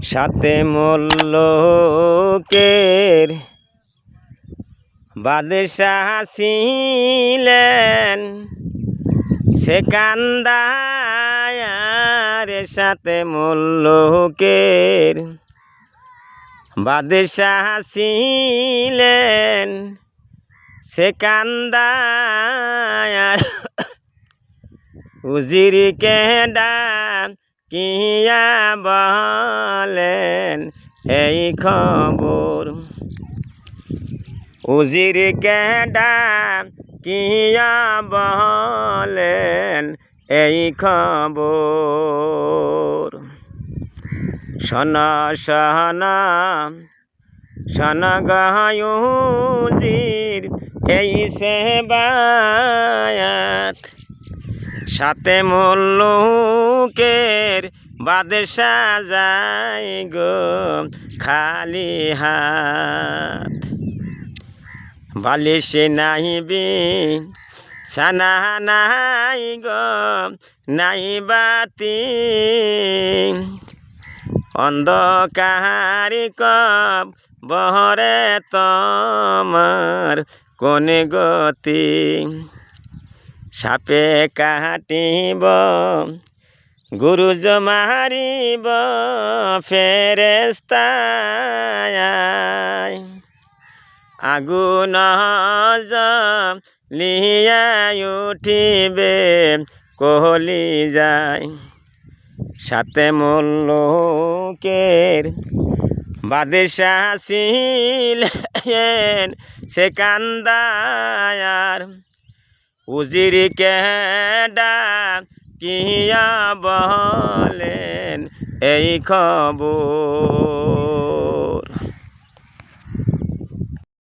সাথে মল্লকের বাদশাহ ছিলেন। সে কান্দায়ার সাথে মল্লকের বাদশাহ ছিলেন। সে কান্দায়ার উজিরকে ডাক কিয়া বলেন, এই খবর উজিরকে ডাক, কিয়া বলেন, এই খবর শন শন শন গায়ুজির এই সেবায়াত সাথে মল্লুকের বাদশা যায় গো খালি হাত। বালিশে নাইবি সানা নাই গো, নাই বাতি। অন্ধকার কব বহরে তোমার কোন গতি? সাপে কাটিব গুরুজ মারিব ফেরেস্তায় আগুন লিয়াই উঠিবে, কোহলি যায়। সাথে মল্লকের বাদশাহ ছিলেন সে কান্দায়ার। উজিরকে ডাক কিয়া বলেন এই খবর